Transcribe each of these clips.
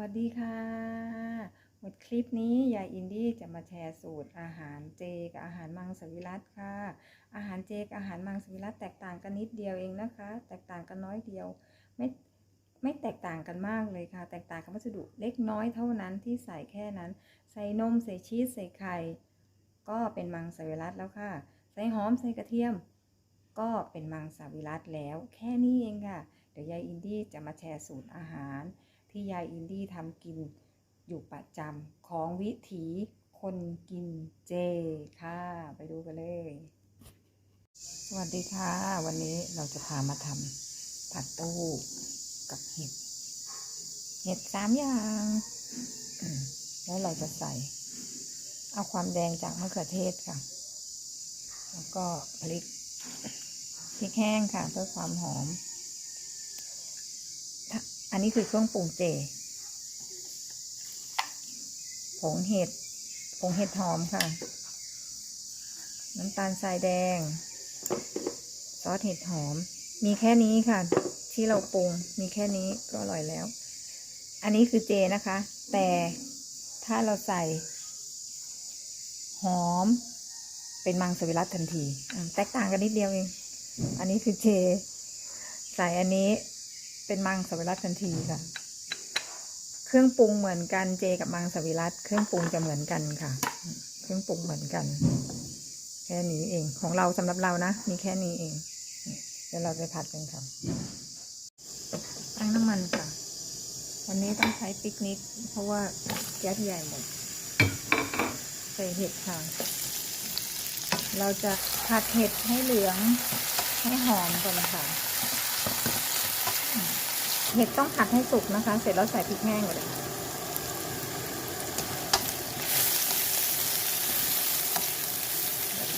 วัสดีค่ะ หมดคลิปนี้ยายอินดี้จะมาแชร์สูตรอาหารเจกับอาหารมังสวิรัตค่ะ อาหารเจกับอาหารมังสวิรัตแตกต่างกันนิดเดียวเองนะคะ แตกต่างกันน้อยเดียว ไม่ไม่แตกต่างกันมากเลยค่ะ แตกต่างกันวัสดุเล็กน้อยเท่านั้นที่ใส่แค่นั้น ใส่นมใส่ชีสใส่ไข่ก็เป็นมังสวิรัตแล้วค่ะ ใส่หอมใส่กระเทียม ก็เป็นมังสวิรัตแล้ว แค่นี้เองค่ะ เดี๋ยวยายอินดี้จะมาแชร์สูตรอาหาร ที่ยายอินดี้ทำกินอยู่ประจำของวิถีคนกินเจค่ะ ไปดูกันเลย สวัสดีค่ะ วันนี้เราจะพามาทำผัดเต้าหู้กับเห็ด เห็ดสามอย่าง แล้วเราจะใส่ เอาความแดงจากมะเขือเทศค่ะ แล้วก็พริกพริกแห้งค่ะ เพื่อความหอม อันนี้คือเครื่องปรุงเจ ผงเห็ด ผงเห็ดหอมค่ะ น้ำตาลทรายแดง ซอสเห็ดหอม มีแค่นี้ค่ะ ที่เราปรุง มีแค่นี้ก็อร่อยแล้ว อันนี้คือเจนะคะ แต่ถ้าเราใส่ หอม เป็นมังสวิรัตทันที แตกต่างกันนิดเดียวเอง อันนี้คือเจ ใส่อันนี้ เป็นมังสวิรัตทันทีค่ะ เครื่องปรุงเหมือนกันเจกับมังสวิรัตเครื่องปรุงจะเหมือนกันค่ะ เครื่องปรุงเหมือนกัน แค่นี้เองของเราสำหรับเรานะมีแค่นี้เองเดี๋ยวเราไปผัดกันค่ะตั้งน้ำมันค่ะ วันนี้ต้องใช้ปิกนิก เพราะว่าแก๊สใหญ่หมดใส่เห็ดค่ะ เราจะผัดเห็ดให้เหลืองให้หอมก่อนค่ะ เห็ดต้องผัดให้สุกนะคะ เสร็จแล้วใส่พริกแห้งเลย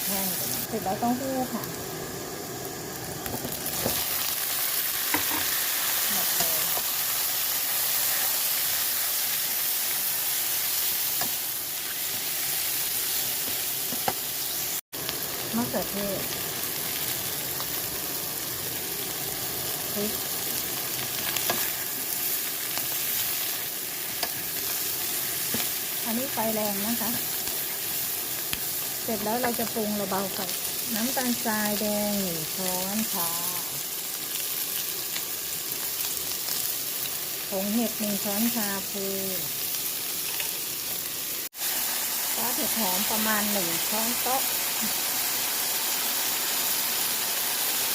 แห้งเสร็จแล้วต้องหู้ค่ะหมดเลยมะเขือเทศพริก อันนี้ไฟแรงนะคะ เสร็จแล้วเราจะปรุงเราเบาไฟน้ำตาลทรายแดงหนึ่งช้อนค่ะผงเห็ดหนึ่งช้อนชาพูซอสเห็ดหอมประมาณหนึ่งช้อนโต๊ะ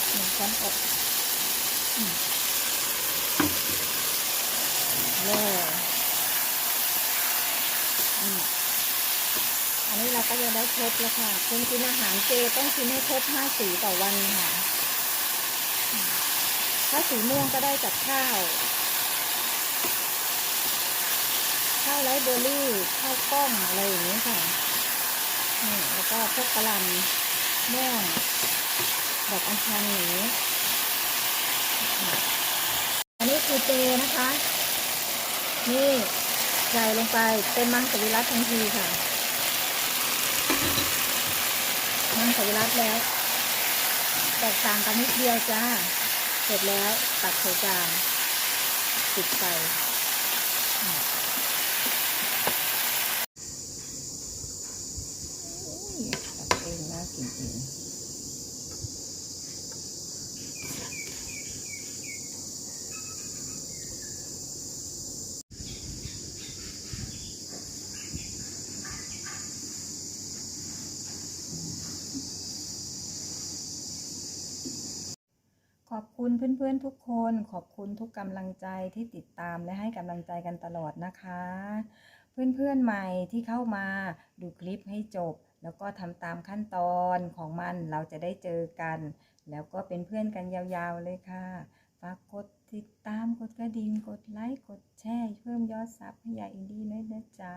หนึ่งช้อนโต๊ะอืมเลย อืมอันนี้เรา ก็จะได้ครบแล้วค่ะคุณกินอาหารเจต้องกินให้ครบห้าสีต่อวันค่ะ ถ้าสีม่วงก็ได้จากข้าว ข้าวไรซ์เบอร์รี่ ข้าวกล้องอะไรอย่างนี้ค่ะนี่แล้วก็พวกกะลำม่วงดอกอัญชันอย่างนี้ อันนี้คือเจนะคะ นี่ใส่ลงไปเป็นมังสวิรัตทันทีค่ะ มังสวิรัตแล้วแตกต่างกันนิดเดียวจ้า เสร็จแล้วตัดใส่จานปิดไฟอะโอ้ยตัดเองน่ากินเอง ขอบคุณเพื่อนๆทุกคน ขอบคุณทุกกำลังใจที่ติดตามและให้กำลังใจกันตลอดนะคะ เพื่อนๆใหม่ที่เข้ามาดูคลิปให้จบ แล้วก็ทำตามขั้นตอนของมันเราจะได้เจอกัน แล้วก็เป็นเพื่อนกันยาวๆเลยค่ะฝากกดติดตามกดกระดิ่งกดไลค์กดแชร์เพิ่มยอดซับให้ยายอินดี้ด้วยนะจ๊ะ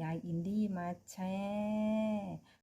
ยายอินดี้มาแชร์